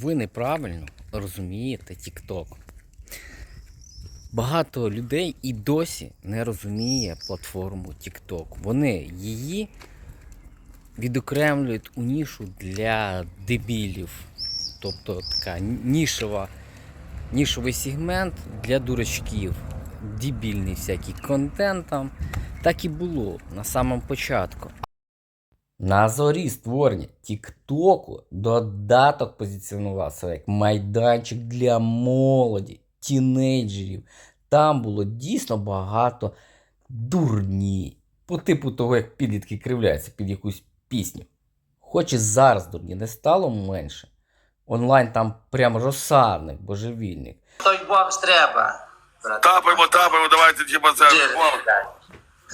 ви неправильно розумієте TikTok. Багато людей і досі не розуміє платформу TikTok. Вони її відокремлюють у нішу для дебілів. Тобто така нішова, нішовий сегмент для дурачків. Дебільний всякий контент там. Так і було на самому початку. На зорі створення Тіктоку додаток позиціонував себе як майданчик для молоді, тінейджерів. Там було дійсно багато дурні. По типу того, як підлітки кривляються під якусь пісню. Хоч і зараз дурні не стало менше. Онлайн там прям розсадник, божевільник. Той бокс треба. брат. Тапаємо, тапаємо, давайте типа це.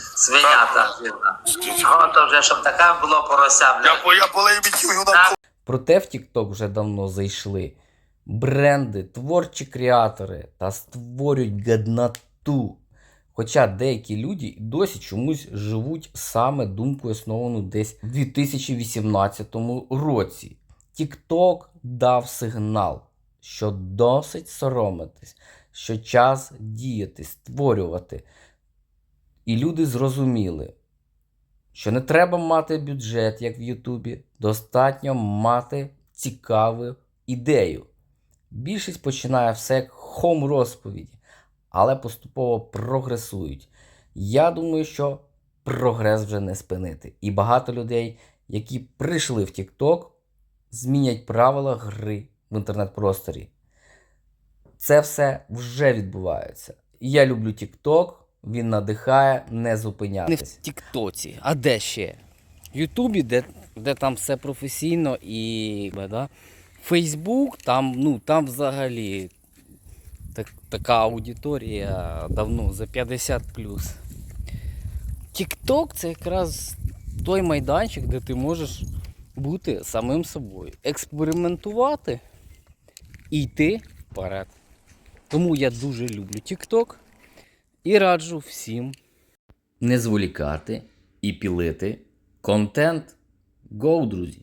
Свинята жирна. То вже, щоб така було порося, Я, блядь. я полею відчую. Проте в TikTok вже давно зайшли бренди, творчі креатори та створюють гаднату. Хоча деякі люди досі чомусь живуть саме думкою, основану десь в 2018 році. TikTok дав сигнал, що досить соромитись, що час діяти, створювати. І люди зрозуміли, що не треба мати бюджет, як в Ютубі, достатньо мати цікаву ідею. Більшість починає все як хом розповіді, але поступово прогресують. Я думаю, що прогрес вже не спинити. І багато людей, які прийшли в TikTok, змінять правила гри в інтернет-просторі. Це все вже відбувається. Я люблю TikTok, він надихає не зупинятися. Не в Тіктоці, а де ще? В Ютубі, де, де там все професійно і. Да? Фейсбук, там, ну, там взагалі так, така аудиторія давно за 50 Тікток це якраз той майданчик, де ти можеш бути самим собою, експериментувати і йти вперед. Тому я дуже люблю TikTok і раджу всім не зволікати і пілити контент. Гоу, друзі!